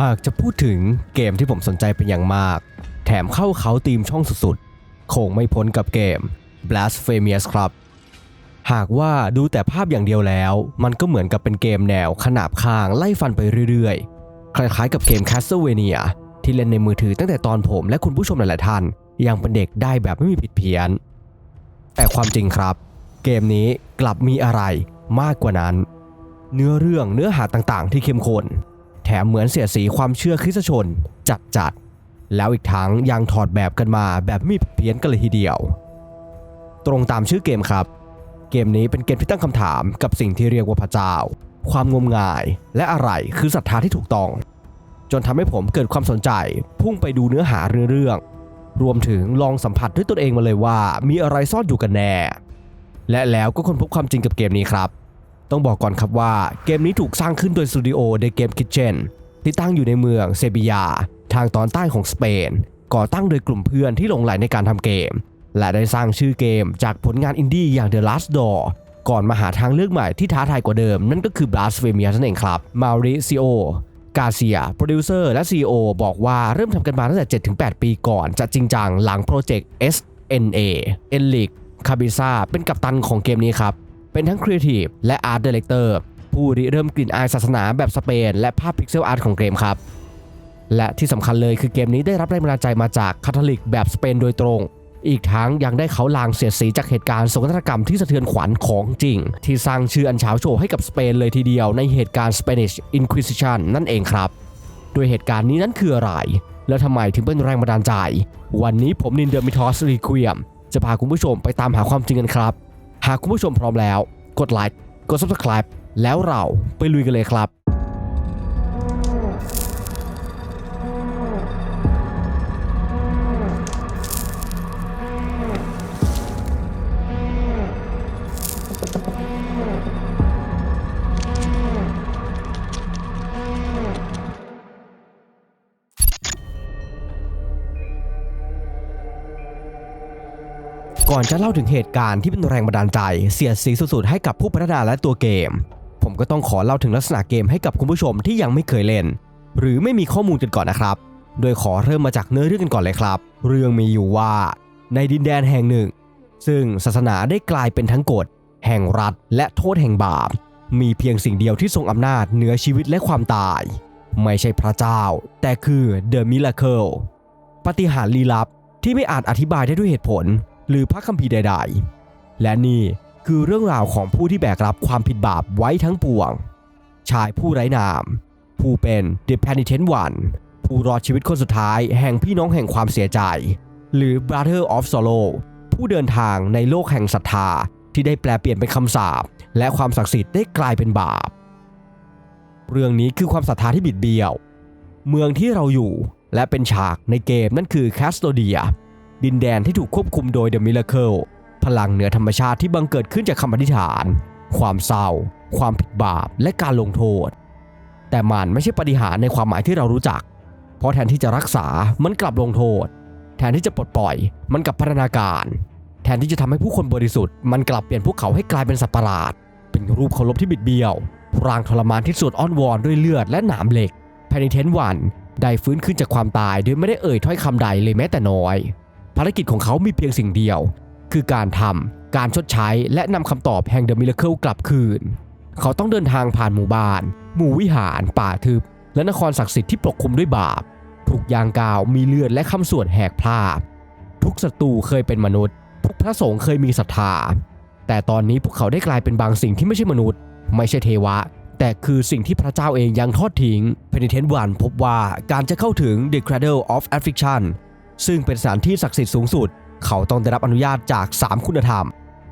หากจะพูดถึงเกมที่ผมสนใจเป็นอย่างมาก แถมเข้าเขาตีมช่องสุดๆ คงไม่พ้นกับเกม Blasphemous ครับ หากว่าดูแต่ภาพอย่างเดียวแล้ว มันก็เหมือนกับเป็นเกมแนวขนาบข้างไล่ฟันไปเรื่อยๆ คล้ายๆกับเกม Castlevania ที่เล่นในมือถือตั้งแต่ตอนผมและคุณผู้ชมหลายๆท่าน ยังเป็นเด็กได้แบบไม่มีผิดเพี้ยน แต่ความจริงครับ เกมนี้กลับมีอะไรมากกว่านั้น เนื้อเรื่องเนื้อหาต่างๆ ที่เข้มข้น แถมเหมือนเสียสีความเชื่อคริสตชนจัดจัด แล้วอีกทั้งยังถอดแบบกันมาแบบไม่มีผิดเพี้ยนกันเลยทีเดียว ตรงตามชื่อเกมครับ เกมนี้เป็นเกมที่ตั้งคำถามกับสิ่งที่เรียกว่าพระเจ้า ความงมงาย และอะไรคือศรัทธาที่ถูกต้อง จนทำให้ผมเกิดความสนใจ พุ่งไปดูเนื้อหาเรื่องๆรวมถึงลองสัมผัสด้วยตนเองมาเลยว่า มีอะไรซ่อนอยู่กันแน่ และแล้วก็ค้นพบความจริงกับเกมนี้ครับ ต้องบอกก่อนครับว่าเกมนี้ถูกสร้างขึ้นโดยสตูดิโอ The Game Kitchen ที่ตั้งอยู่ในเมืองเซบียา ทางตอนใต้ของสเปน ก่อตั้งโดยกลุ่มเพื่อนที่หลงใหลในการทำเกม และได้สร้างชื่อเกมจากผลงานอินดี้อย่าง The Last Door ก่อนมาหาทางเลือกใหม่ที่ท้าทายกว่าเดิม นั่นก็คือ Blasphemous นั่นเองครับ Mauricio กาเซีย โปรดิวเซอร์และ CEO บอกว่าเริ่มทำกันมาตั้งแต่ 7-8 ปีก่อน จะจริงจังหลังโปรเจกต์ SNA e n l i c คาบิซาเป็นกัปตันของเกมนี้ครับ เป็นทั้งครีเอทีฟและอาร์ตดีเลกเตอร์ผู้ริเริ่มกลิ่นอายศาสนาแบบสเปน และภาพพิกเซลอาร์ตของเกมครับ และที่สำคัญเลยคือเกมนี้ได้รับแรงบันดาลใจมาจากคาทอลิกแบบสเปนโดยตรง อีกทั้งยังได้เขาลางเสียดสีจากเหตุการณ์โศกนาฏกรรมที่สะเทือนขวัญของจริง ที่สร้างชื่ออันเฉาโชว์ให้กับสเปนเลยทีเดียวในเหตุการณ์ Spanish Inquisition นั่นเองครับ โดยเหตุการณ์นี้นั้นคืออะไร แล้วทำไมถึงเป็นแรงบันดาลใจ วันนี้ผมนินเดอร์มิทอสรีควีมจะพาคุณผู้ชมไปตามหาความจริงกันครับ หากคุณผู้ชมพร้อมแล้ว กดไลค์ กด subscribe แล้วเราไปลุยกันเลยครับ ก่อนจะเล่าถึงเหตุการณ์ที่เป็นแรงบันดาลใจ เสียดสีสุดๆให้กับผู้พัฒนาและตัวเกม ผมก็ต้องขอเล่าถึงลักษณะเกมให้กับคุณผู้ชมที่ยังไม่เคยเล่น หรือไม่มีข้อมูลกันก่อนนะครับ โดยขอเริ่มมาจากเนื้อเรื่องกันก่อนเลยครับ เรื่องมีอยู่ว่า ในดินแดนแห่งหนึ่ง ซึ่งศาสนาได้กลายเป็นทั้งกฎ แห่งรัฐ และโทษแห่งบาป มีเพียงสิ่งเดียวที่ทรงอำนาจเหนือชีวิตและความตาย ไม่ใช่พระเจ้า แต่คือ The Miracle ปาฏิหาริย์ลี้ลับที่ไม่อาจอธิบายได้ด้วยเหตุผล หรือพระคัมภีร์ใด ๆ และนี่คือเรื่องราวของผู้ที่แบกรับความผิดบาปไว้ทั้งปวง ชายผู้ไร้นาม ผู้เป็น The Penitent One ผู้รอดชีวิตคนสุดท้ายแห่งพี่น้องแห่งความเสียใจ หรือ Brother of Sorrow ผู้เดินทางในโลกแห่งศรัทธาที่ได้แปลเปลี่ยนเป็นคำสาปและความศักดิ์สิทธิ์ได้กลายเป็นบาป เรื่องนี้คือความศรัทธาที่บิดเบี้ยว เมืองที่เราอยู่และเป็นฉากในเกมนั่นคือแคสโตเดีย ดินแดนที่ถูกควบคุมโดย The Miracle พลังเหนือธรรมชาติที่บังเกิดขึ้นจากคำอธิษฐาน ความเศร้า ความผิดบาป และการลงโทษ แต่มันไม่ใช่ปฏิหารในความหมายที่เรารู้จัก เพราะแทนที่จะรักษา มันกลับลงโทษ แทนที่จะปลดปล่อย มันกลับพัฒนาการ แทนที่จะทำให้ผู้คนบริสุทธิ์ มันกลับเปลี่ยนพวกเขาให้กลายเป็นสัตว์ประหลาด เป็นรูปเคารพที่บิดเบี้ยวรางทรมานที่สุดอ้อนวอนด้วยเลือดและหนามเหล็กภายในเทนวันได้ฟื้นขึ้นจากความตายโดยไม่ได้เอ่ยถ้อยคำใดเลยแม้แต่น้อย ภารกิจของเขามีเพียงสิ่งเดียว คือการทำการชดใช้และนำคำตอบแห่งเดอะมิ r เคิลกลับคืน เขาต้องเดินทางผ่านหมู่บ้าน หมู่วิหาร ป่าทึบ และนครศักดิ์สิทธิ์ที่ปกคลุมด้วยบาปทุกยางกาวมีเลือดและคำสวดแหกพลาดทุกศัตรูเคยเป็นมนุษย์ทุกพระสงฆ์เคยมีศรัทธา แต่ตอนนี้พวกเขาได้กลายเป็นบางสิ่งที่ไม่ใช่มนุษย์ ไม่ใช่เทวะ แต่คือสิ่งที่พระเจ้าเองยังทอดทิ้งเพนิเทนวันพบว่าการจะเข้าถึง The Cradle of Affliction ซึ่งเป็นสถานที่ศักดิ์สิทธิ์สูงสุด เขาต้องได้รับอนุญาตจาก 3 คุณธรรม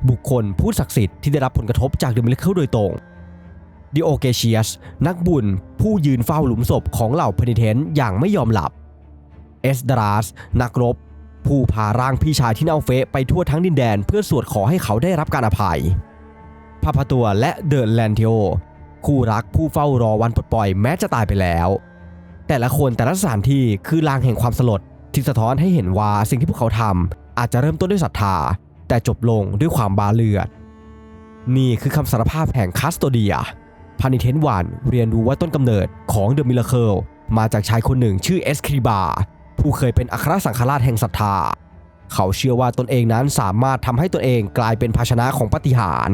บุคคลผู้ศักดิ์สิทธิ์ที่ได้รับผลกระทบจากเดอะมิ r เคิลโดยตรงดิโอเกเชียสนักบุญ ผู้ยืนเฝ้าหลุมศพของเหล่าเพนิเทนอย่างไม่ยอมหลับ เอสดารัสนักรบ ผู้พาร่างพี่ชายที่เน่าเฟะไปทั่วทั้งดินแดน เพื่อสวดขอให้เขาได้รับการอภัยพาพาตัวและเดอะแลนเทโอคู่รักผู้เฝ้ารอวันปลดปล่อยแม้จะตายไปแล้ว แต่ละคนแต่ละสถานที่คือลางแห่งความสลด ที่สะท้อนให้เห็นว่าสิ่งที่พวกเขาทำอาจจะเริ่มต้นด้วยศรัทธา แต่จบลงด้วยความบาเลือด นี่คือคำสารภาพแห่งคัสโตเดียพานิเทนวันเรียนรู้ว่าต้นกำเนิดของเดอะมิ r เคิลมาจากชายคนหนึ่งชื่อเอสคริบา ผู้เคยเป็นอัครสังฆราชแห่งศรัทธา เขาเชื่อว่าตนเองนั้นสามารถทำให้ตนเองกลายเป็นภาชนะของปฏิหาร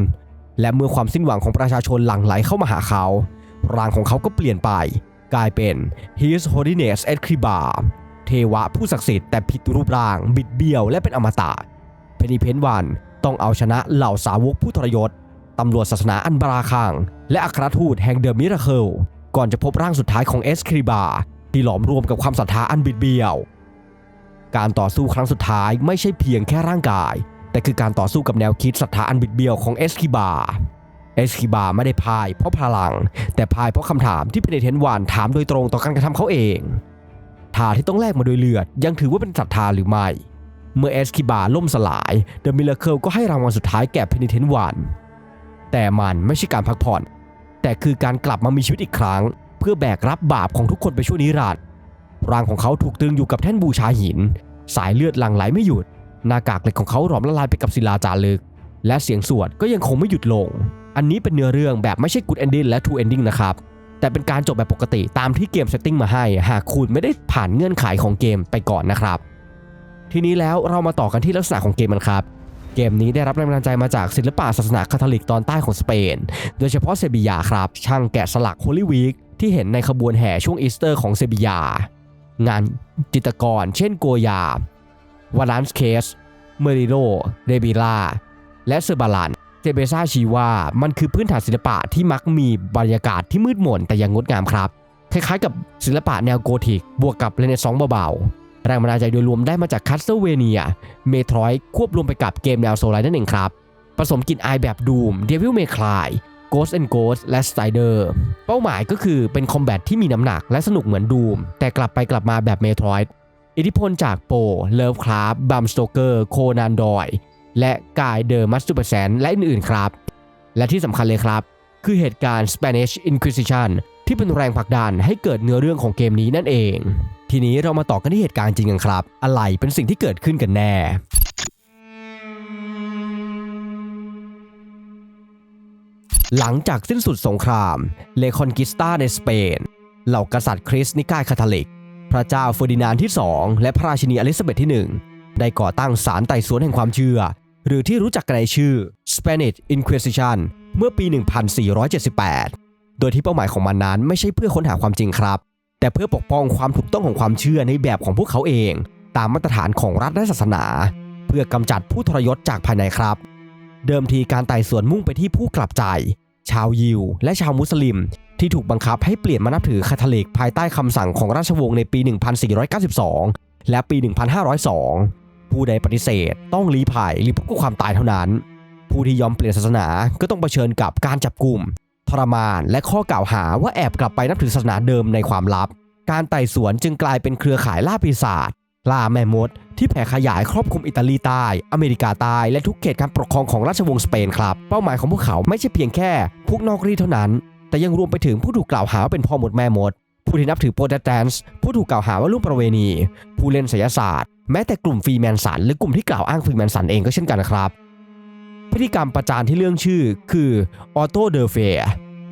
และเมื่อความสิ้นหวังของประชาชนหลั่งไหลเข้ามาหาเขา ร่างของเขาก็เปลี่ยนไป กลายเป็น His Holiness e s c r i b a เทวะผู้ศักดิ์สิทธิ์แต่ผิดรูปร่าง บิดเบี้ยวและเป็นอมตะเพนิเพนวันต้องเอาชนะเหล่าสาวกผู้ทรยศตำรวจศาสนาอันบราคังและอัครทูตแห่งเดอะมิราเคิลก่อนจะพบร่างสุดท้ายของเอสคริบา ที่หลอมรวมกับความศรัทธาอันบิดเบี้ยว การต่อสู้ครั้งสุดท้ายไม่ใช่เพียงแค่ร่างกาย แต่คือการต่อสู้กับแนวคิดศรัทธาอันบิดเบี้ยวของเอสคิบา เอสคิบาไม่ได้พ่ายเพราะพลัง แต่พ่ายเพราะคำถามที่เพเนเทนวานถามโดยตรงต่อการกระทำเขาเอง ทาที่ต้องแลกมาโดยเลือด ยังถือว่าเป็นศรัทธาหรือไม่ เมื่อเอสคิบาล่มสลายเดอะมิลเคิลก็ให้รางวัลสุดท้ายแก่เพเนเทนวานแต่มันไม่ใช่การพักผ่อน แต่คือการกลับมามีชีวิตอีกครั้ง เพื่อแบกรับบาปของทุกคนไปชั่วนิรันดร์ร่างของเขาถูกตึงอยู่กับแท่นบูชาหิน สายเลือดหลั่งไหลไม่หยุด หน้ากากเหล็กของเขาหลอมละลายไปกับศิลาจารึก และเสียงสวดก็ยังคงไม่หยุดลง อันนี้เป็นเนื้อเรื่องแบบไม่ใช่ good ending และ true ending นะครับ แต่เป็นการจบแบบปกติตามที่เกมเซตติ้งมาให้ หากคุณไม่ได้ผ่านเงื่อนไขของเกมไปก่อนนะครับ ทีนี้แล้วเรามาต่อกันที่ลักษณะของเกมมันครับเกมนี้ได้รับแรงบันดาลใจมาจากศิลปะศาสนาคาทอลิกตอนใต้ของสเปน โดยเฉพาะเซบียาครับ ช่างแกะสลักโฮลิวีคที่เห็นในขบวนแห่ช่วงอีสเตอร์ของเซบียา งานจิตรกร เช่นโกยาวาลานสเคส เมริโลเรบิล่า และเซบาลัน เจเบซ่าชี้ว่ามันคือพื้นฐานศิลปะที่มักมีบรรยากาศที่มืดมนแต่ยังงดงามครับ คล้ายๆกับศิลปะแนวโกธิก บวกกับเรเนซองส์เบาๆ แรงบันดาลใจโดยรวมได้มาจากคัสเซเวเนีย เมโทรยควบรวมไปกับเกมแนวโซลไลนั่นเองครับ ผสมกลิ่นอายแบบดูมเดวิลเมคลาย Ghost and Ghost และ Strider เป้าหมายก็คือเป็นคอมแบทที่มีน้ำหนักและสนุกเหมือนดูมแต่กลับไปกลับมาแบบเมโทรยอิทธิพลจากโปเลิฟคราฟบัมสโตเกอร์ โคนันดอย และกายเดอร์มัสตูเปอร์แซนและอื่นๆครับ และที่สำคัญเลยครับ คือเหตุการณ์ Spanish Inquisition ที่เป็นแรงผลักดันให้เกิดเนื้อเรื่องของเกมนี้นั่นเอง ทีนี้เรามาต่อกันที่เหตุการณ์จริงกันครับ อะไรเป็นสิ่งที่เกิดขึ้นกันแน่หลังจากสิ้นสุดสงครามเลคอนกิสตาในสเปน เหล่ากษัตริย์คริสต์นิกายคาทอลิก พระเจ้าเฟอร์ดินานด์ที่ 2 และพระราชินีอลิซาเบธที่ 1 ได้ก่อตั้งศาลไต่สวนแห่งความเชื่อ หรือที่รู้จักกันในชื่อ Spanish Inquisition เมื่อปี 1478 โดยที่เป้าหมายของมันนั้นไม่ใช่เพื่อค้นหาความจริงครับ แต่เพื่อปกป้องความถูกต้องของความเชื่อในแบบของพวกเขาเอง ตามมาตรฐานของรัฐและศาสนา เพื่อกำจัดผู้ทรยศจากภายในครับ เดิมทีการไต่สวนมุ่งไปที่ผู้กลับใจ ชาวยิว และชาวมุสลิม ที่ถูกบังคับให้เปลี่ยนมานับถือคาทอลิกภายใต้คำสั่งของราชวงศ์ในปี 1492 และปี 1502 ผู้ใดปฏิเสธ ต้องลี้ภัยหรือพบกับความตายเท่านั้น ผู้ที่ยอมเปลี่ยนศาสนาก็ต้องเผชิญกับการจับกลุ่มทรมานและข้อกล่าวหาว่าแอบกลับไปนับถือศาสนาเดิมในความลับ การไต่สวนจึงกลายเป็นเครือข่ายล่าปีศาจล่าแม่มด ที่แผ่ขยายครอบคลุมอิตาลีใต้ อเมริกาใต้และทุกเขตการปกครองของราชวงศ์สเปนครับ เป้าหมายของพวกเขาไม่ใช่เพียงแค่ พวกนอกรีเท่านั้น แต่ยังรวมไปถึงผู้ถูกกล่าวหาว่าเป็นพ่อมดแม่มด ผู้ที่นับถือโปรเตสแตนต์ผู้ถูกกล่าวหาว่าร่วมประเวณี ผู้เล่นไสยศาสตร์ แม้แต่กลุ่มฟรีแมนสันหรือกลุ่มที่กล่าวอ้างฟรีแมนสันเองก็เช่นกันนะครับพิธีกรรมประจานที่เรื่องชื่อคือออโตเดอเฟ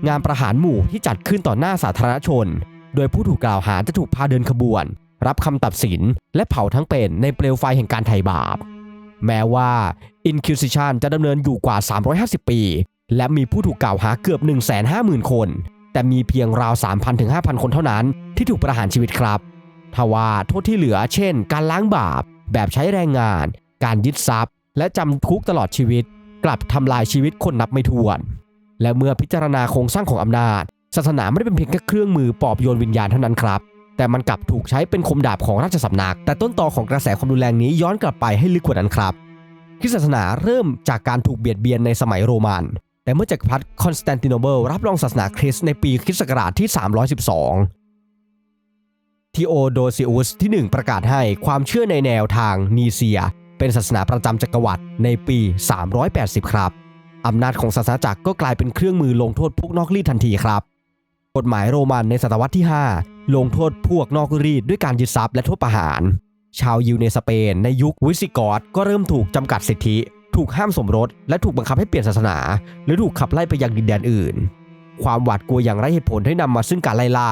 งานประหารหมู่ที่จัดขึ้นต่อหน้าสาธารณชน โดยผู้ถูกกล่าวหาจะถูกพาเดินขบวน รับคำตัดสิน และเผาทั้งเป็นในเปลวไฟแห่งการไถ่บาป แม้ว่า Inquisition จะดำเนินอยู่กว่า 350 ปี และมีผู้ถูกกล่าวหาเกือบ 150,000 คน แต่มีเพียงราว 3,000ถึง5,000 คนเท่านั้นที่ถูกประหารชีวิตครับ ทว่าโทษที่เหลือเช่น การล้างบาป แบบใช้แรงงาน การยึดทรัพย์ และจำคุกตลอดชีวิต กลับทำลายชีวิตคนนับไม่ถ้วน และเมื่อพิจารณาโครงสร้างของอำนาจ ศาสนาไม่ได้เป็นเพียงแค่เครื่องมือปอบโยนวิญญาณเท่านั้นครับแต่มันกลับถูกใช้เป็นคมดาบของราชสำนัก แต่ต้นตอของกระแสความรุนแรงนี้ย้อนกลับไปให้ลึกกว่านั้นครับคริสตศาสนาเริ่มจากการถูกเบียดเบียนในสมัยโรมัน แต่เมื่อจักรพรรดิคอนสแตนติโนเบิลรับรองศาสนาคริสต์ในปีคริสต์ศักราชที่ 312 ทีโอโดซิอุสที่ 1 ประกาศให้ความเชื่อในแนวทางนีเซีย เป็นศาสนาประจำจักรวรรดิในปี 380 ครับอำนาจของศาสนาจักรก็กลายเป็นเครื่องมือลงโทษพวกนอกรีดทันทีครับ กฎหมายโรมันในศตวรรษที่ 5 ลงโทษพวกนอกรีดด้วยการยึดทรัพย์และโทษประหาร ชาวยิวในสเปนในยุควิสิกอตก็เริ่มถูกจำกัดสิทธิ ถูกห้ามสมรส และถูกบังคับให้เปลี่ยนศาสนา หรือถูกขับไล่ไปยังดินแดนอื่น ความหวาดกลัวอย่างไร้เหตุผลได้นำมาซึ่งการไล่ล่า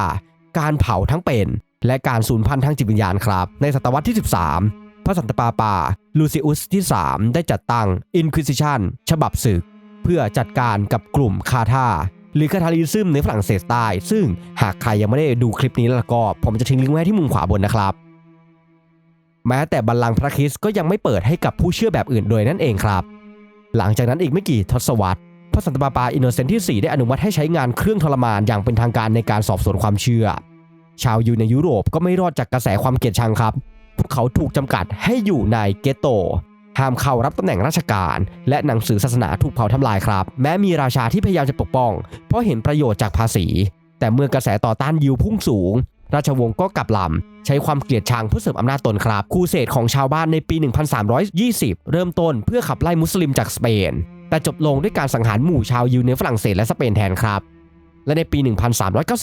การเผาทั้งเป็น และการสูญพันธุ์ทางจิตวิญญาณครับ ในศตวรรษที่ 13 พระสันตะปาปา ลูซิอุสที่ 3 ได้จัดตั้ง Inquisition ฉบับศึก เพื่อจัดการกับกลุ่มคาธาหรือคาทาลิซึมในฝรั่งเศสใต้ ซึ่งหากใครยังไม่ได้ดูคลิปนี้แล้วก็ ผมจะทิ้งลิงก์ไว้ที่มุมขวาบนนะครับ แม้แต่บัลลังก์พระคริสต์ก็ยังไม่เปิดให้กับผู้เชื่อแบบอื่นโดยนั่นเองครับ หลังจากนั้นอีกไม่กี่ทศวรรษพระสันตะปาปาอินโนเซนต์ที่ 4 ได้อนุมัติให้ใช้งานเครื่องทรมานอย่างเป็นทางการในการสอบสวนความเชื่อ ชาวยิวในยุโรปก็ไม่รอดจากกระแสความเกลียดชังครับ พวกเขาถูกจำกัดให้อยู่ในเกตโต ห้ามเข้ารับตำแหน่งราชการ และหนังสือศาสนาถูกเผาทำลายครับ แม้มีราชาที่พยายามจะปกป้อง เพราะเห็นประโยชน์จากภาษี แต่เมื่อกระแสต่อต้านยิวพุ่งสูง ราชวงศ์ก็กลับลำใช้ความเกลียดชังเพื่อเสริมอำนาจตนครับครูเสดของชาวบ้านในปี 1320 เริ่มต้นเพื่อขับไล่มุสลิมจากสเปน แต่จบลงด้วยการสังหารหมู่ชาวยิวในฝรั่งเศสและสเปนแทนครับ และในปี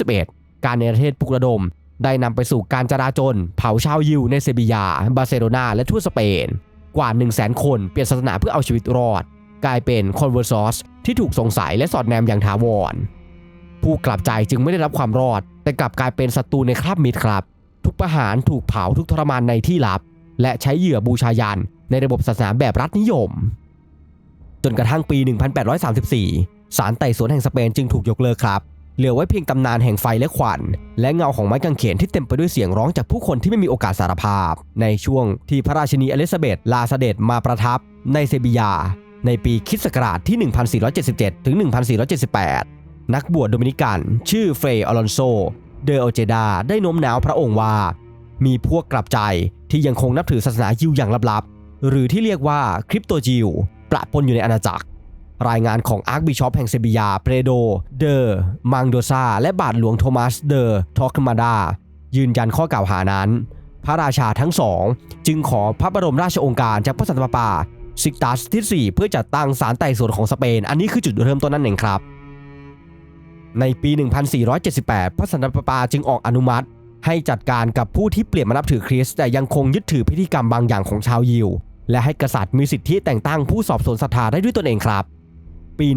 1391 การในประเทศปลุกระดม ได้นำไปสู่การจราจน เผาชาวยิวในเซบียา บาร์เซโลนาและทั่วสเปน กว่า 1 0 0 0 0แคนเปลี่ยนศาสนาเพื่อเอาชีวิตรอด กลายเป็นคอนเวอร์ซอสที่ถูกสงสัยและสอดแนมอย่างถาวร ผู้กลับใจจึงไม่ได้รับความรอด แต่กลับกลายเป็นศัตรูในคราบมิตรครับ ทุกประหารถูกเผาทุกทรมานในที่ลับ และใช้เหยื่อบูชายันในระบบศาสนาแบบรัฐนิยม จนกระทั่งปี 1834 ศาลไต่สวนแห่งสเปนจึงถูกยกเลิกครับ เหลือไว้เพียงตำนานแห่งไฟและควัน และเงาของไม้กางเขนที่เต็มไปด้วยเสียงร้องจากผู้คนที่ไม่มีโอกาสสารภาพ ในช่วงที่พระราชินีอลิซาเบธลาเสด็จมาประทับในเซบียา ในปีคิสตศกราชที่ 1477 ถึง 1478 นักบวชโดมินิกัน ชื่อเฟรย์อลอนโซ เดอโอเจดาได้โน้มน้าวพระองค์ว่า มีพวกกลับใจที่ยังคงนับถือศาสนายิวอย่างลับๆ หรือที่เรียกว่าคริปโตจิวประปนอยู่ในอาณาจักร รายงานของอาร์คบิชอปแห่งเซบียาเปรโด เดอมังโดซาและบาทหลวงโทมัสเดอทอคมาดา ยืนยันข้อกล่าวหานั้น พระราชาทั้งสอง จึงขอพระบรมราชโองการจากพระสันตะปาปาซิกตัสที่ 4 เพื่อจัดตั้งศาลไต่สวนของสเปน อันนี้คือจุดเริ่มต้นนั่นเองครับ ในปี 1478 พระสันตะปาปาจึงออกอนุมัติ ให้จัดการกับผู้ที่เปลี่ยนมานับถือคริสต์แต่ยังคงยึดถือพิธีกรรมบางอย่างของชาวยิว และให้กษัตริย์มีสิทธิแต่งตั้งผู้สอบสวนศรัทธาได้ด้วยตนเองครับ ปี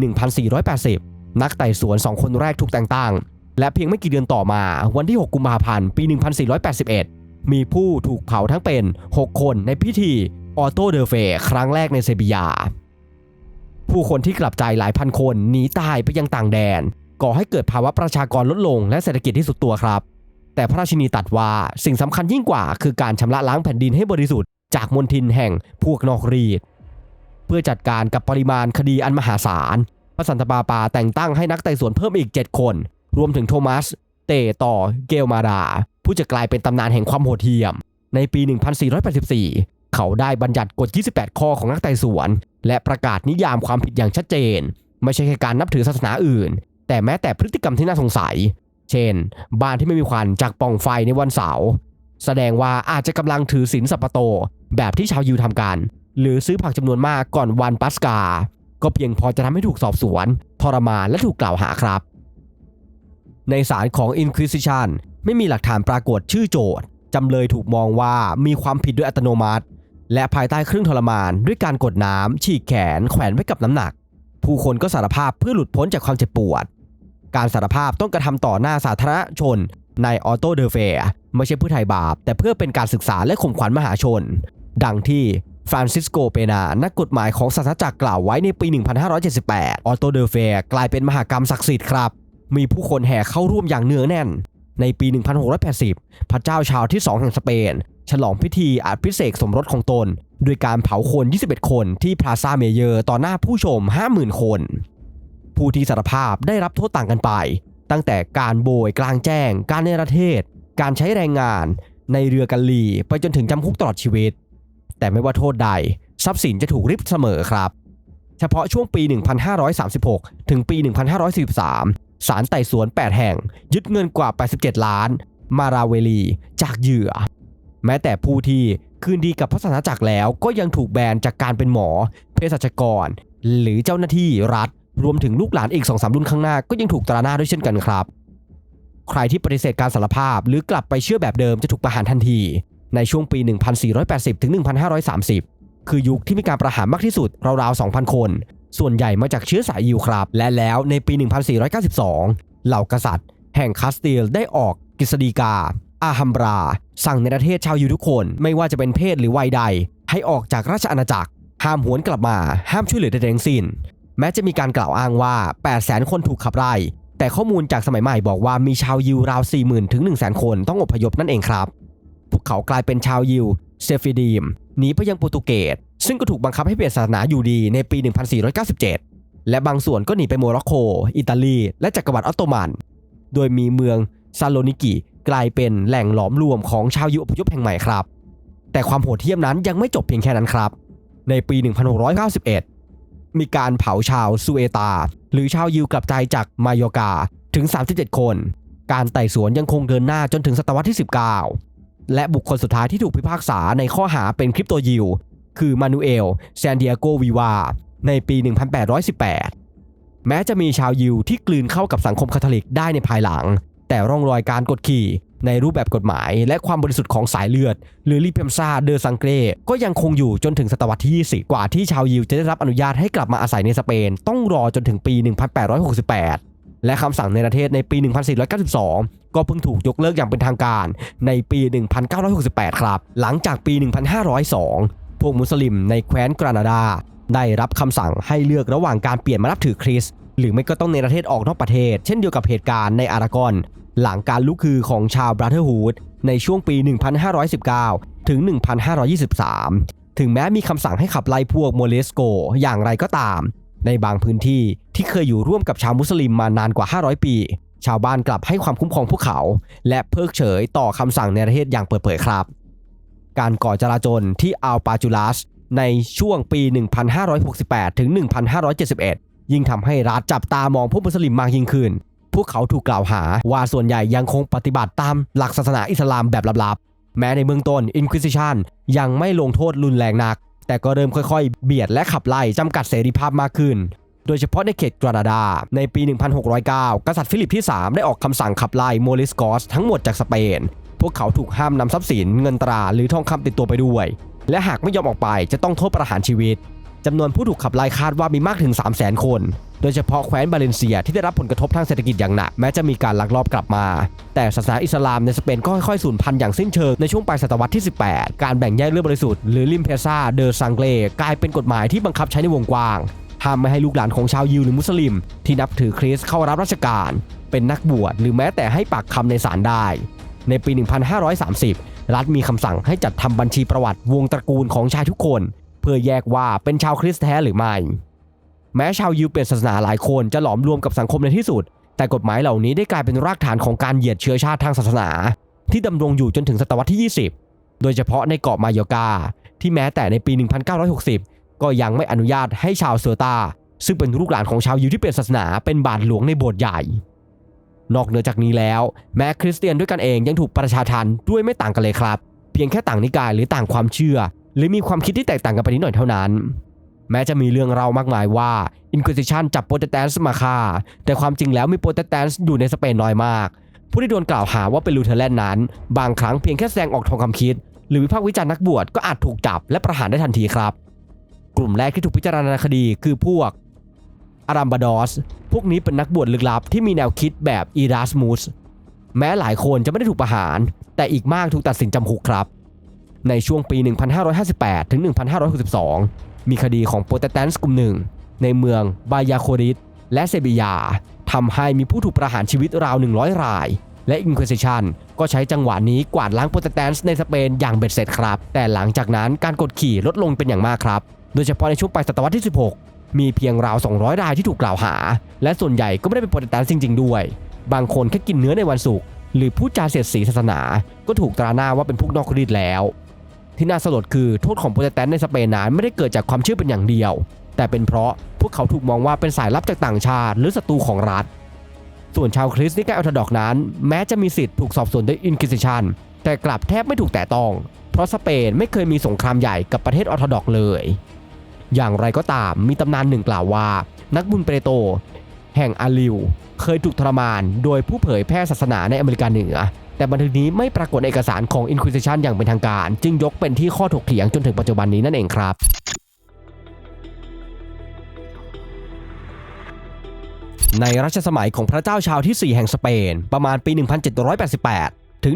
1480 นักไต่สวนสองคนแรกถูกแต่งตั้ง และเพียงไม่กี่เดือนต่อมาวันที่ 6 กุมภาพันธ์ปี 1481 มีผู้ถูกเผาทั้งเป็น 6 คนในพิธีออโตเดอเฟครั้งแรกในเซบียา ผู้คนที่กลับใจหลายพันคนหนีตายไปยังต่างแดน ก่อให้เกิดภาวะประชากรลดลงและเศรษฐกิจที่สุดตัวครับ แต่พระราชินีตัดว่าสิ่งสำคัญยิ่งกว่าคือการชำระล้างแผ่นดินให้บริสุทธิ์จากมลทินแห่งพวกนอกรีด เพื่อจัดการกับปริมาณคดีอันมหาศาลพระสันตะปาปาแต่งตั้งให้นักไต่สวนเพิ่มอีก 7 คน รวมถึงโทมัส เตต่อเกลมาดา ผู้จะกลายเป็นตำนานแห่งความโหดเหี้ยม ในปี 1484 เขาได้บัญญัติกฎ 28 ข้อของนักไต่สวน และประกาศนิยามความผิดอย่างชัดเจน ไม่ใช่แค่การนับถือศาสนาอื่น แต่แม้แต่พฤติกรรมที่น่าสงสัย เช่น บ้านที่ไม่มีควันจากปล่องไฟในวันเสาร์แสดงว่าอาจจะกำลังถือศีลสัปปโต แบบที่ชาวยิวทำกัน หรือซื้อผักจำนวนมากก่อนวันปัสกา ก็เพียงพอจะทำให้ถูกสอบสวน ทรมานและถูกกล่าวหาครับ ในศาลของ Inquisition ไม่มีหลักฐานปรากฏชื่อโจทย์จำเลยถูกมองว่ามีความผิดด้วยอัตโนมัติ และภายใต้เครื่องทรมานด้วยการกดน้ำฉีกแขน แขวนไว้กับน้ำหนัก ผู้คนก็สารภาพเพื่อหลุดพ้นจากความเจ็บปวด การสารภาพต้องกระทำต่อหน้าสาธารณชนในออโตเดอเฟไม่ใช่เพื่อไถ่บาป แต่เพื่อเป็นการศึกษาและข่มขวัญมหาชน ดังที่ ฟรานซิสโก เปนา นักกฎหมายของศาสนาจักรกล่าวไว้ในปี 1578 ออโตเดอเฟกลายเป็นมหากรรมศักดิ์สิทธิ์ครับ มีผู้คนแห่เข้าร่วมอย่างเนืองแน่น ในปี 1680 พระเจ้าชาวที่2แห่งสเปน ฉลองพิธีอาภิเษกสมรสของตน โดยการเผาคน 21 คนที่พลาซาเมเยอร์ต่อหน้าผู้ชม 50,000 คน ผู้ที่สารภาพได้รับโทษต่างกันไป ตั้งแต่การโบยกลางแจ้ง การในประเทศ การใช้แรงงาน ในเรือกันลีไปจนถึงจำคุกตลอดชีวิต แต่ไม่ว่าโทษใด ทรัพย์สินจะถูกริบเสมอครับ เฉพาะช่วงปี 1536 ถึงปี 1543 ศาลไต่สวน 8 แห่ง ยึดเงินกว่า 87 ล้าน มาราเวลีจากเหยื่อ แม้แต่ผู้ที่คืนดีกับพระศาสนาจักรแล้วก็ยังถูกแบนจากการเป็นหมอ เภสัชกร หรือเจ้าหน้าที่รัฐ รวมถึงลูกหลานอีก2-3รุ่นข้างหน้าก็ยังถูกตราหน้าด้วยเช่นกันครับ ใครที่ปฏิเสธการสารภาพหรือกลับไปเชื่อแบบเดิมจะถูกประหารทันที ในช่วงปี 1480 ถึง 1530 คือยุคที่มีการประหารมากที่สุดราวๆ 2,000 คน ส่วนใหญ่มาจากเชื้อสายยิวครับ และแล้วในปี 1492 เหล่ากษัตริย์ แห่งคาสติลได้ออกกฤษฎีกา อาฮัมบรา สั่งในประเทศชาวยิวทุกคนไม่ว่าจะเป็นเพศหรือวัยใด ให้ออกจากราชอาณาจักร ห้ามหวนกลับมา ห้ามช่วยเหลือใดๆทั้งสิ้น แม้จะมีการกล่าวอ้างว่า 8 0 0 0 0 0 คนถูกขับไล่แต่ข้อมูลจากสมัยใหม่บอกว่ามีชาวยิวราว 40,000 ถึง 1 0 0 0 0 0 คนต้องอพยพนั่นเองครับ พวกเขากลายเป็นชาวยิวเซฟิดีมหนีไปยังโปรตุเกสซึ่งก็ถูกบังคับให้เปลี่ยนศาสนาอยู่ดีในปี 1497 และบางส่วนก็หนีไปโมร็อกโก อิตาลี และจักรวรรดิออตโตมัน โดยมีเมืองซาโลนิกิกลายเป็นแหล่งหลอมรวมของชาวยิวอพยพแห่งใหม่ครับ แต่ความโหดเหี้ยมนั้นยังไม่จบเพียงแค่นั้นครับ ในปี 1691 มีการเผาชาวซูเอตา หรือชาวยิวกลับใจจากมายอกาถึง 37 คน การไต่สวนยังคงเดินหน้าจนถึงศตวรรษที่ 19 และบุคคลสุดท้ายที่ถูกพิพากษาในข้อหาเป็นคริปโตยิว คือมานูเอลแซนเดียโกวีวาในปี 1818 แม้จะมีชาวยิวที่กลืนเข้ากับสังคมคาทอลิกได้ในภายหลัง แต่ร่องรอยการกดขี่ในรูปแบบกฎหมาย และความบริสุทธิ์ของสายเลือด หรือลิเพมซาเดอซังเกรก็ยังคงอยู่จนถึงศตวรรษที่ 20 กว่าที่ชาวยิวจะได้รับอนุญาตให้กลับมาอาศัยในสเปน ต้องรอจนถึงปี 1868 และคำสั่งในประเทศในปี 1492 ก็เพิ่งถูกยกเลิกอย่างเป็นทางการในปี 1968 ครับ หลังจากปี 1502 พวกมุสลิมในแคว้นกรานาดา ได้รับคำสั่งให้เลือกระหว่างการเปลี่ยนมานับถือคริสต์หรือไม่ก็ต้องในประเทศออกนอกประเทศ เช่นเดียวกับเหตุการณ์ในอารากอน หลังการลุกคือของชาวบราเธอร์ฮูดในช่วงปี 1519 ถึง 1523 ถึงแม้มีคำสั่งให้ขับไล่พวกโมเลสโก อย่างไรก็ตาม ในบางพื้นที่ที่เคยอยู่ร่วมกับชาวมุสลิมมานานกว่า 500 ปี ชาวบ้านกลับให้ความคุ้มครองพวกเขา และเพิกเฉยต่อคำสั่งในประเทศอย่างเปิดเผยครับ การก่อจราจนที่อัลปาจูลัสในช่วงปี 1568 ถึง 1571 ยิ่งทำให้รัฐจับตามองพวกมุสลิมมากยิ่งขึ้น พวกเขาถูกกล่าวหาว่าส่วนใหญ่ยังคงปฏิบัติตามหลักศาสนาอิสลามแบบลับๆ แม้ในเบื้องต้น Inquisition ยังไม่ลงโทษรุนแรงนัก แต่ก็เริ่มค่อยๆ เบียดและขับไล่จำกัดเสรีภาพมากขึ้น โดยเฉพาะในเขตกรานาดา ในปี 1609 กษัตริย์ฟิลิปที่ 3 ได้ออกคำสั่งขับไล่โมริสกอสทั้งหมดจากสเปน พวกเขาถูกห้ามนำทรัพย์สินเงินตราหรือทองคำติดตัวไปด้วย และหากไม่ยอมออกไปจะต้องโทษประหารชีวิต จำนวนผู้ถูกขับไล่คาดว่ามีมากถึง 3 0 0 0 0 0 คน โดยเฉพาะแคว้นบาเลนเซียที่ได้รับผลกระทบทางเศรษฐกิจอย่างหนักแม้จะมีการลักลอบกลับมา แต่ศาสนาอิสลามในสเปนก็ค่อยๆสูญพันธุ์อย่างสิ้นเชิงในช่วงปลายศตวรรษที่ 18 การแบ่งแยกเลือดบริสุทธิ์หรือลิมเพซาเดอซังเกลกลายเป็นกฎหมายที่บังคับใช้ในวงกว้างห้ามไม่ให้ลูกหลานของชาวยิวหรือมุสลิม ที่นับถือคริสต์เข้ารับราชการ เป็นนักบวชหรือแม้แต่ให้ปากคำในศาลได้ ในปี 1530 รัฐมีคำสั่งให้จัดทำบัญชีประวัติวงตระกูลของชายทุกคน พื่อแยกว่าเป็นชาวคริสต์แท้หรือไม่ แม้ชาวยิวเปลี่ยนศาสนาหลายคนจะหลอมรวมกับสังคมในที่สุด แต่กฎหมายเหล่านี้ได้กลายเป็นรากฐานของการเหยียดเชื้อชาติทางศาสนา ที่ดำรงอยู่จนถึงศตวรรษที่ 20 โดยเฉพาะในเกาะมายอกา ที่แม้แต่ในปี 1960 ก็ยังไม่อนุญาตให้ชาวเซอร์ตาซึ่งเป็นลูกหลานของชาวยิวที่เปลี่ยนศาสนาเป็นบาทหลวงในโบสถ์ใหญ่ นอกเหนือจากนี้แล้ว แม้คริสเตียนด้วยกันเองยังถูกประชาทันด้วยไม่ต่างกันเลยครับ เพียงแค่ต่างนิกายหรือต่างความเชื่อ หรือมีความคิดที่แตกต่างกันไปนิดหน่อยเท่านั้น แม้จะมีเรื่องเล่ามากมายว่า Inquisition จับโปรเตสแตนต์มาฆ่า แต่ความจริงแล้วมีโปรเตสแตนต์อยู่ในสเปนน้อยมาก ผู้ที่โดนกล่าวหาว่าเป็นลูเทอร์แลนนั้น บางครั้งเพียงแค่แสดงออกทางความคิด หรือวิพากษ์วิจารณ์นักบวชก็อาจถูกจับและประหารได้ทันทีครับ กลุ่มแรกที่ถูกพิจารณาคดีคือพวกอารัมบาดอส พวกนี้เป็นนักบวชลึกลับที่มีแนวคิดแบบอีราสมุสแม้หลายคนจะไม่ได้ถูกประหาร แต่อีกมากถูกตัดสินจำคุกครับ ในช่วงปี 1558 ถึง 1562 มีคดีของโปรเตสแตนต์กลุ่มหนึ่ง ในเมืองบายาโคริสและเซบียาทำให้มีผู้ถูกประหารชีวิตราว 100 ราย และ Inquisition ก็ใช้จังหวะนี้กวาดล้างโปรเตสแตนต์ในสเปนอย่างเบ็ดเสร็จครับ แต่หลังจากนั้นการกดขี่ลดลงเป็นอย่างมากครับ โดยเฉพาะในช่วงปลายศตวรรษที่ 16 มีเพียงราว 200 รายที่ถูกกล่าวหา และส่วนใหญ่ก็ไม่ได้เป็นโปรเตสแตนต์จริง ๆ ด้วย บางคนแค่กินเนื้อในวันศุกร์หรือพูดจาเสียดสีศาสนา ก็ถูกตราหน้าว่าเป็นพวกนอกรีดแล้ว ที่น่าสลดคือโทษของโปรเตสแตนต์ในสเปนนั้นไม่ได้เกิดจากความเชื่อเป็นอย่างเดียว แต่เป็นเพราะพวกเขาถูกมองว่าเป็นสายลับจากต่างชาติ หรือศัตรูของรัฐ ส่วนชาวคริสต์นิกายออร์โธดอกนั้น แม้จะมีสิทธิ์ถูกสอบสวนด้วยอินคิซิชันแต่กลับแทบไม่ถูกแตะต้อง เพราะสเปนไม่เคยมีสงครามใหญ่กับประเทศออร์โธดอกเลย อย่างไรก็ตามมีตำนานหนึ่งกล่าวว่า นักบุญเปโตรแห่งอาลิว เคยถูกทรมาน โดยผู้เผยแพร่ศาสนาในอเมริกาเหนือ แต่บันทึกนี้ไม่ปรากฏเอกสารของ Inquisition อย่างเป็นทางการ จึงยกเป็นที่ข้อถกเถียงจนถึงปัจจุบันนี้นั่นเองครับในรัชสมัยของพระเจ้าชาวที่ 4 แห่งสเปน ประมาณปี 1788 ถึง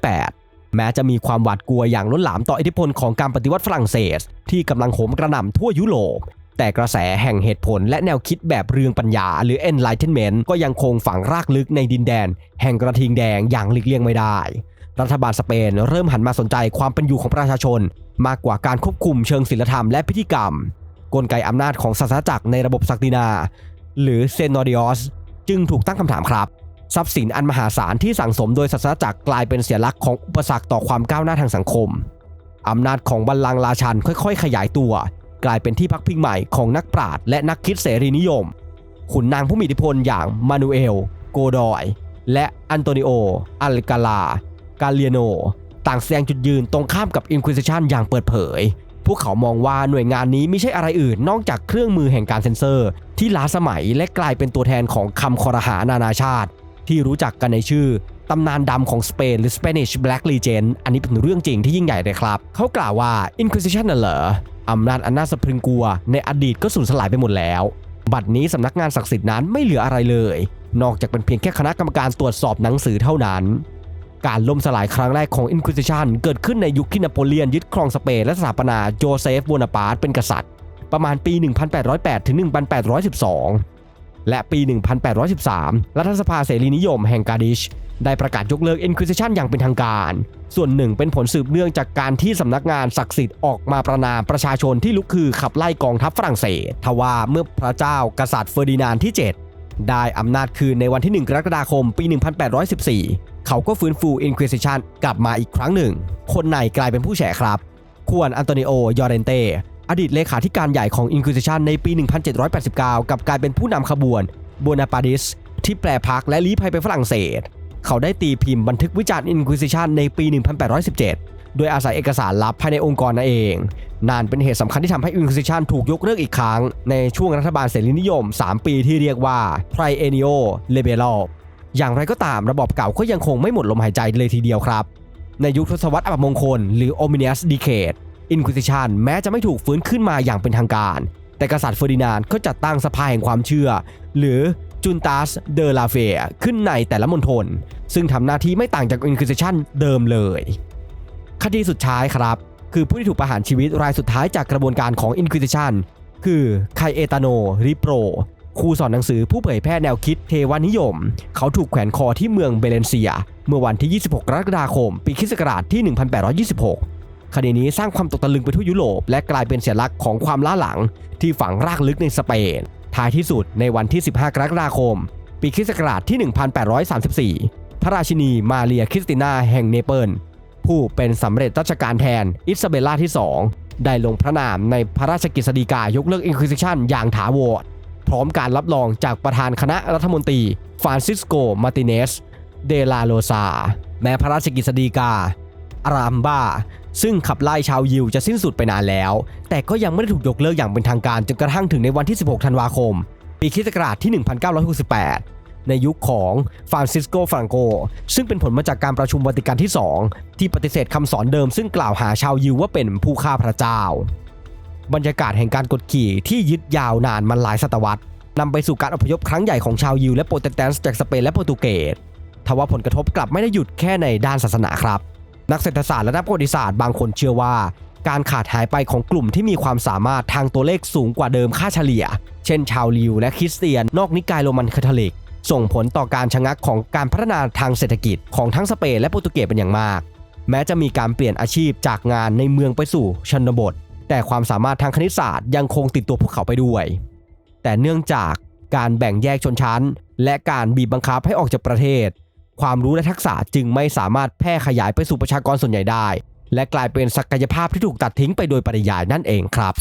1808 แม้จะมีความหวาดกลัวอย่างล้นหลามต่ออิทธิพลของการปฏิวัติฝรั่งเศส ที่กำลังโหมกระหน่ำทั่วยุโรป แต่กระแสแห่งเหตุผลและแนวคิดแบบเรืองปัญญา หรือ Enlightenment ก็ยังคงฝังรากลึกในดินแดน แห่งกระทิงแดงอย่างหลีกเลี่ยงไม่ได้ รัฐบาลสเปนเริ่มหันมาสนใจความเป็นอยู่ของประชาชน มากกว่าการควบคุมเชิงศิลธรรมและพิธีกรรม กลไกอำนาจของศาสนาจักรในระบบศักดินา หรือเซนอดิออสจึงถูกตั้งคำถามครับทรัพย์สินอันมหาศาลที่สั่งสมโดยศาสนาจักรกลายเป็นเสียลักษณ์ของอุปสรรคต่อความก้าวหน้าทางสังคม อำนาจของบัลลังก์ราชันค่อย ๆ ขยายตัว กลายเป็นที่พักพิงใหม่ของนักปราชญ์และนักคิดเสรีนิยม ขุนนางผู้มีอิทธิพลอย่างมานูเอล โกดอย และอันโตนิโอ อัลกาลา กาเลียโน ต่างแสดงจุดยืนตรงข้ามกับ Inquisition อย่างเปิดเผย พวกเขามองว่าหน่วยงานนี้ไม่ใช่อะไรอื่นนอกจากเครื่องมือแห่งการเซ็นเซอร์ ที่ล้าสมัยและกลายเป็นตัวแทนของคำคอรหานานาชาติ ที่รู้จักกันในชื่อ ตำนานดำของสเปนหรือ Spanish Black Legend อันนี้เป็นเรื่องจริงที่ยิ่งใหญ่เลยครับ เขากล่าวว่า Inquisition น่ะเหรออำนาจอันน่าสะพรึงกลัว ในอดีตก็สูญสลายไปหมดแล้ว บัดนี้สำนักงานศักดิ์สิทธิ์นั้นไม่เหลืออะไรเลย นอกจากเป็นเพียงแค่คณะกรรมการตรวจสอบหนังสือเท่านั้น การล่มสลายครั้งแรกของ Inquisition เกิดขึ้นในยุคที่นโปเลียนยึดครองสเปนและสถาปนาโจเซฟโบนาปาร์ตเป็นกษัตริย์ ประมาณปี 1808ถึง1812 และปี 1813 รัฐสภาเสรีนิยมแห่งกาดิช ได้ประกาศยกเลิก Inquisition อย่างเป็นทางการ ส่วนหนึ่งเป็นผลสืบเนื่องจากการที่สำนักงานศักดิ์สิทธิ์ออกมาประนามประชาชนที่ลุกคือขับไล่กองทัพฝรั่งเศส ทว่าเมื่อพระเจ้ากษัตริย์เฟอร์ดินานด์ที่ 7 ได้อำนาจคืนในวันที่ 1 กรกฎาคม ปี 1814 เขาก็ฟื้นฟู Inquisition กลับมาอีกครั้งหนึ่ง คนในกลายเป็นผู้แฉครับ ควนอันโตนิโอยอเรนเต อดีตเลขาธิการใหญ่ของ Inquisition ในปี 1789 กับกายเป็นผู้นำขบวนโบนาปาดิสที่แปรพักและลี้ภัยไปฝรั่งเศส เขาได้ตีพิมพ์บันทึกวิจารณ์ Inquisition ในปี 1817 โดยอาศัยเอกสารลับภายในองค์กรนั่นเอง นานเป็นเหตุสำคัญที่ทำให้ Inquisition ถูกยกเลิกอีกครั้ง ในช่วงรัฐบาลเสรีนิยม 3 ปีที่เรียกว่า Triennial Liberal อย่างไรก็ตามระบอบเก่าก็ยังคงไม่หมดลมหายใจเลยทีเดียวครับ ในยุคทศวรรษอัปมงคล หรือ Ominous Decade Inquisition แม้จะไม่ถูกฟื้นขึ้นมาอย่างเป็นทางการ แต่กษัตริย์เฟอร์ดินานด์ก็จัดตั้งสภาแห่งความเชื่อ หรือจุนตาสเดอลาเฟียขึ้นในแต่ละมณฑลซึ่งทำหน้าที่ไม่ต่างจาก Inquisition เดิมเลย คดีสุดท้ายครับ คือผู้ที่ถูกประหารชีวิตรายสุดท้ายจากกระบวนการของ Inquisition คือไคเอตาโนริโปรครูสอนหนังสือผู้เผยแพร่แนวคิดเทวานิยม เขาถูกแขวนคอที่เมืองเบเลนเซีย เมื่อวันที่ 26 กรกฎาคม ปีคศักราชที่ 1826 คดีนี้สร้างความตกตะลึงไปทั่วยุโรป และกลายเป็นเสียลักษณ์ของความล้าหลัง ที่ฝังรากลึกในสเปน ท้ายที่สุดในวันที่ 15 กรกฎาคม ปีคริสต์ศักราชที่ 1834 พระราชินีมาเรียคริสตินาแห่งเนเปิลผู้เป็นสำเร็จราชการแทนอิซาเบลล่าที่ 2 ได้ลงพระนามในพระราชกฤษฎีกายกเลิก Inquisition อย่างถาวรพร้อมการรับรองจากประธานคณะรัฐมนตรีฟรานซิสโก มาติเนส เดลาโลซา แม้พระราชกฤษฎีกา อารามบา ซึ่งขับไล่ชาวยิวจะสิ้นสุดไปนานแล้ว แต่ก็ยังไม่ได้ถูกยกเลิกอย่างเป็นทางการจนกระทั่งถึงในวันที่ 16 ธันวาคม ปีคริสต์ศักราชที่ 1968 ในยุคของฟรานซิสโกฟรังโก ซึ่งเป็นผลมาจากการประชุมวัติกันที่ 2 ที่ปฏิเสธคำสอนเดิมซึ่งกล่าวหาชาวยิวว่าเป็นผู้ฆ่าพระเจ้า บรรยากาศแห่งการกดขี่ที่ยึดยาวนานมาหลายศตวรรษนำไปสู่การอพยพครั้งใหญ่ของชาวยิวและโปรเตสแตนต์จากสเปนและโปรตุเกสทว่าผลกระทบกลับไม่ได้หยุดแค่ในด้านศาสนาครับ นักเศรษฐศาสตร์และนักประวัติศาสตร์บางคนเชื่อว่า การขาดหายไปของกลุ่มที่มีความสามารถทางตัวเลขสูงกว่าเดิมค่าเฉลี่ย เช่นชาวลิวและคริสเตียนนอกนิกายโรมันคาทอลิก ส่งผลต่อการชะงักของการพัฒนาทางเศรษฐกิจของทั้งสเปนและโปรตุเกสเป็นอย่างมาก แม้จะมีการเปลี่ยนอาชีพจากงานในเมืองไปสู่ชนบท แต่ความสามารถทางคณิตศาสตร์ยังคงติดตัวพวกเขาไปด้วย แต่เนื่องจากการแบ่งแยกชนชั้น และการบีบบังคับให้ออกจากประเทศ ความรู้และทักษะจึงไม่สามารถแพร่ขยายไปสู่ประชากรส่วนใหญ่ได้ และกลายเป็นศักยภาพที่ถูกตัดทิ้งไปโดยปริยายนั่นเองครับ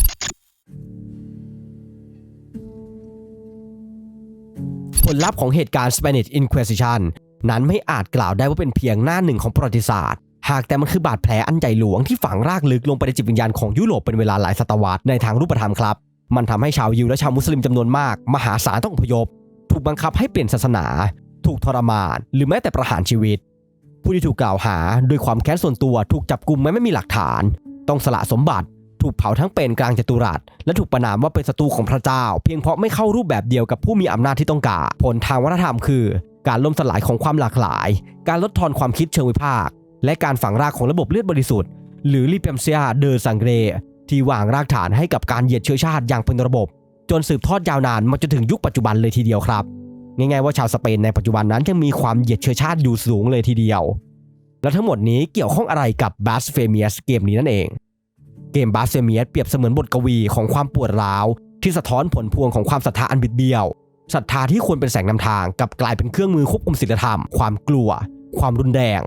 ผลลัพธ์ของเหตุการณ์ Spanish Inquisition นั้นไม่อาจกล่าวได้ว่าเป็นเพียงหน้าหนึ่งของประวัติศาสตร์ หากแต่มันคือบาดแผลอันใหญ่หลวงที่ฝังรากลึกลงไปในจิตวิญญาณของยุโรปเป็นเวลาหลายศตวรรษในทางรูปธรรมครับ มันทำให้ชาวยิวและชาวมุสลิมจำนวนมาก มหาศาลต้องพยพ ถูกบังคับให้เปลี่ยนศาสนา ถูกทรมาน หรือแม้แต่ประหารชีวิต ผู้ที่ถูกกล่าวหาด้วยความแค้นส่วนตัวถูกจับกลุมแม้ไม่มีหลักฐาน ต้องสละสมบัติถูกเผาทั้งเป็นกลางจัตุรัส และถูกประนามว่าเป็นศัตรูของพระเจ้า เพียงเพราะไม่เข้ารูปแบบเดียวกับผู้มีอำนาจที่ต้องการ ผลทางวัฒนธรรมคือ การล่มสลายของความหลากหลาย การลดทอนความคิดเชิงวิพากษ์และการฝังรากของระบบเลือดบริสุทธิ์ หรือลิเปียมเซียเดอสังเกรที่วางรากฐานให้กับการเหยียดเชื้อชาติอย่างเป็นระบบ จนสืบทอดยาวนานมาจนถึงยุคปัจจุบันเลยทีเดียวครับ ง่ายๆว่าชาวสเปนในปัจจุบันนั้นยังมีความเหยียดเชื้อชาติอยู่สูงเลยทีเดียว และทั้งหมดนี้เกี่ยวข้องอะไรกับบ a s เฟเมียสเกมนี้นั่นเอง เกมบ a s เฟเมียสเปรียบเสมือนบทกวีของความปวดร้าว ที่สะท้อนผลพวงของความศรัทธาอันบิดเบี้ยวศรัทธาที่ควรเป็นแสงนำทางกับกลายเป็นเครื่องมือควบคุมศีลธรรม ความกลัว ความรุนแรง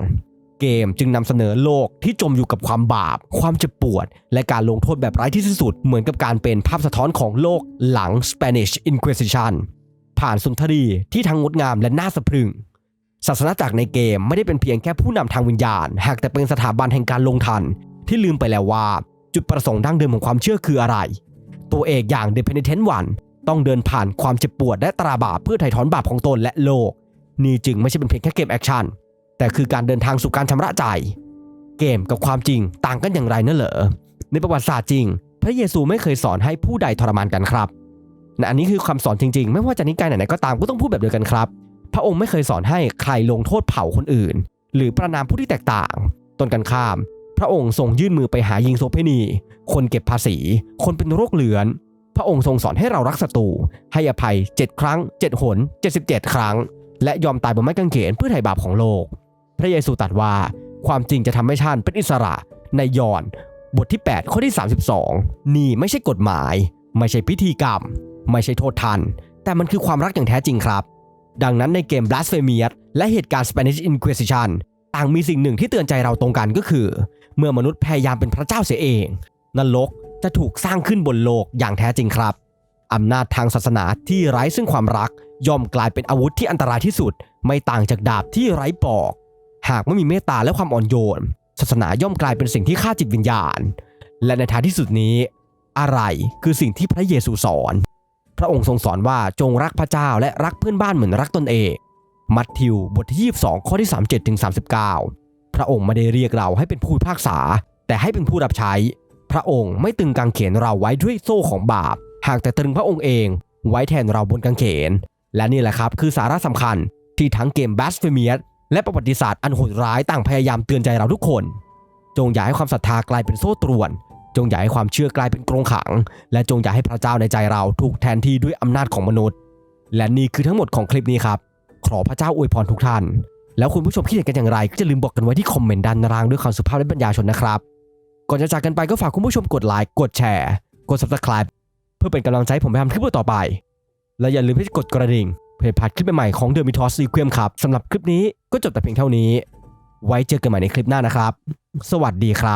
เกมจึงนำเสนอโลกที่จมอยู่กับความบาป ความเจ็บปวด และการลงโทษแบบไร้ที่สุด เหมือนกับการเป็นภาพสะท้อนของโลกหลัง Spanish Inquisition ผ่านสุนทรีที่ทั้งงดงามและน่าสะพรึง ศาสนาจักรในเกมไม่ได้เป็นเพียงแค่ผู้นำทางวิญญาณ หากแต่เป็นสถาบันแห่งการลงทัน ที่ลืมไปแล้วว่า จุดประสงค์ดั้งเดิมของความเชื่อคืออะไร ตัวเอกอย่าง The Penitent One ต้องเดินผ่านความเจ็บปวดและตราบาปเพื่อไถ่ถอนบาปของตนและโลก นี่จึงไม่ใช่เป็นเพียงแค่เกมแอคชั่นแต่คือการเดินทางสู่การชำระใจ เกมกับความจริงต่างกันอย่างไรนั่นเหรอในประวัติศาสตร์จริง พระเยซูไม่เคยสอนให้ผู้ใดทรมานกันครับ และอันนี้คือคำสอนจริงๆ ไม่ว่าจะนิกายไหนๆก็ตามก็ต้องพูดแบบเดียวกันครับ พระองค์ไม่เคยสอนให้ใครลงโทษเผาคนอื่น หรือประนามผู้ที่แตกต่าง ตนกันข้าม พระองค์ทรงยื่นมือไปหายิงโซเพนี คนเก็บภาษี คนเป็นโรคเลือน พระองค์ทรงสอนให้เรารักศัตรูให้อภัย 7 ครั้ง 7 หน 77 ครั้ง และยอมตายบนไม้กางเขนเพื่อไถ่บาปของโลก พระเยซูตรัสว่าความจริงจะทำให้ท่านเป็นอิสระในยอห์นบทที่ 8 ข้อที่ 32 นี่ไม่ใช่กฎหมาย ไม่ใช่พิธีกรรม ไม่ใช่โทษทัน แต่มันคือความรักอย่างแท้จริงครับ ดังนั้นในเกม Blasphemous และเหตุการณ์ Spanish Inquisition ต่างมีสิ่งหนึ่งที่เตือนใจเราตรงกันก็คือ เมื่อมนุษย์พยายามเป็นพระเจ้าเสียเอง นรกจะถูกสร้างขึ้นบนโลกอย่างแท้จริงครับอำนาจทางศาสนาที่ไร้ซึ่งความรัก ย่อมกลายเป็นอาวุธที่อันตรายที่สุด ไม่ต่างจากดาบที่ไร้ปอก หากไม่มีเมตตาและความอ่อนโยน ศาสนาย่อมกลายเป็นสิ่งที่ฆ่าจิตวิญญาณ และในท้ายที่สุดนี้ อะไรคือสิ่งที่พระเยซูสอน พระองค์ทรงสอนว่าจงรักพระเจ้าและรักเพื่อนบ้านเหมือนรักตนเอง มัทธิวบทที่22 ข้อที่ 37ถึง39 พระองค์ไม่ได้เรียกเราให้เป็นผู้พากษา แต่ให้เป็นผู้รับใช้ พระองค์ไม่ตึงกางเขนเราไว้ด้วยโซ่ของบาป หากแต่ตรึงพระองค์เอง ไว้แทนเราบนกางเขน และนี่แหละครับคือสาระสำคัญที่ทั้งเกม b a s p h e m i u s และประวัติศาสตร์อันโหดร้ายต่างพยายามเตือนใจเราทุกคน จงอย่าให้ความศรัทธากลายเป็นโซ่ตรวน จงอย่าให้ความเชื่อกลายเป็นกรงขัง และจงอย่าให้พระเจ้าในใจเราถูกแทนที่ด้วยอำนาจของมนุษย์ และนี่คือทั้งหมดของคลิปนี้ครับ ขอพระเจ้าอวยพรทุกท่าน แล้วคุณผู้ชมคิดเห็นกันอย่างไรก็จะลืมบอกกันไว้ที่คอมเมนต์ด้านล่างด้วยความสุภาพและปัญญาชนนะครับ ก่อนจะจากกันไปก็ฝากคุณผู้ชมกดไลค์กดแชร์ กด subscribe เพื่อเป็นกำลังใจผมไปทำคลิปต่อไป และอย่าลืมที่จะกดกระดิ่งเพื่อพลาดคลิปใหม่ๆของ The Mythos Requiem ครับสำหรับคลิปนี้ก็จบแต่เพียงเท่านี้ ไว้เจอกันใหม่ในคลิปหน้านะครับ สวัสดีครับ